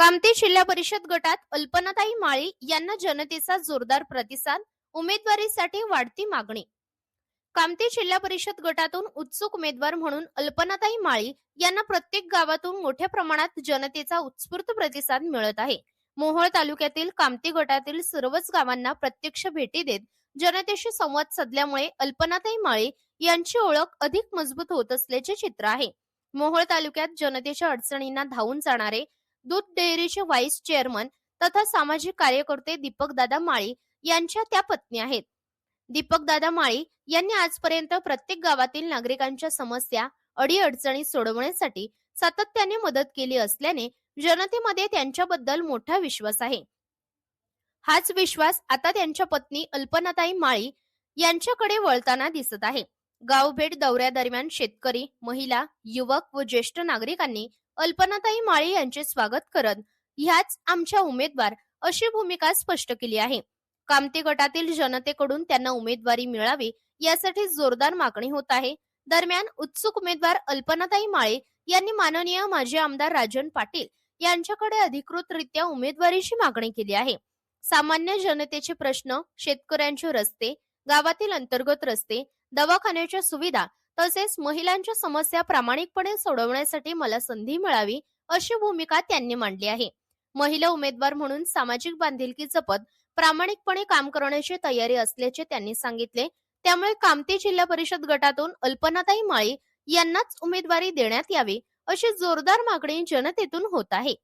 कामती जिल्हा परिषद गटात अल्पनाताई माळी यांना जनतेचा जोरदार प्रतिसाद उमेदवारीसाठी वाढती मागणी. कामती जिल्हा परिषद गटातून उत्सुक उमेदवार म्हणून अल्पनाताई माळी यांना प्रत्येक गावातून मोठ्या प्रमाणात जनतेचा उत्स्फूर्त प्रतिसाद मिळत आहे. मोहोळ तालुक्यातील कामती गटातील सर्वच गावांना प्रत्यक्ष भेटी देत जनतेशी संवाद साधल्यामुळे अल्पनाताई माळी यांची ओळख अधिक मजबूत होत असल्याचे चित्र आहे. मोहोळ तालुक्यात जनतेच्या अडचणींना धावून जाणारे दूध डेअरीचे व्हाईस चेअरमन तथा सामाजिक कार्यकर्ते दीपकदादा माळी यांच्या त्या पत्नी आहेत. दीपकदादा माळी यांनी आजपर्यंत प्रत्येक गावातील नागरिकांच्या समस्या अडीअडचणी सोडवण्यासाठी सातत्याने मदत केली असल्याने जनतेमध्ये त्यांच्याबद्दल मोठा विश्वास आहे. हाच विश्वास आता त्यांच्या पत्नी अल्पनाताई माळी यांच्याकडे वळताना दिसत आहे. गावभेट दौऱ्यादरम्यान शेतकरी महिला युवक व ज्येष्ठ नागरिकांनी अल्पनाताई माळी यांचे स्वागत करत ह्याच आमच्या उमेदवार अशी भूमिका स्पष्ट केली आहे. कामती गटातील जनतेकडून त्यांना उमेदवारी मिळावी यासाठी जोरदार मागणी होत आहे. दरम्यान उत्सुक उमेदवार अल्पनाताई माळे यांनी माननीय माजी आमदार राजन पाटील यांच्याकडे अधिकृतरित्या उमेदवारीची मागणी केली आहे. सामान्य जनतेचे प्रश्न शेतकऱ्यांचे रस्ते गावातील अंतर्गत रस्ते दवाखान्याच्या सुविधा तसेच महिलांच्या समस्या प्रामाणिकपणे सोडवण्यासाठी मला संधी मिळावी अशी भूमिका त्यांनी मांडली आहे. महिला उमेदवार म्हणून सामाजिक बांधिलकी जपत प्रामाणिकपणे काम करण्याची तयारी असल्याचे त्यांनी सांगितले. त्यामुळे कामती जिल्हा परिषद गटातून अल्पनाताई माळी यांनाच उमेदवारी देण्यात यावी अशी जोरदार मागणी जनतेतून होत आहे.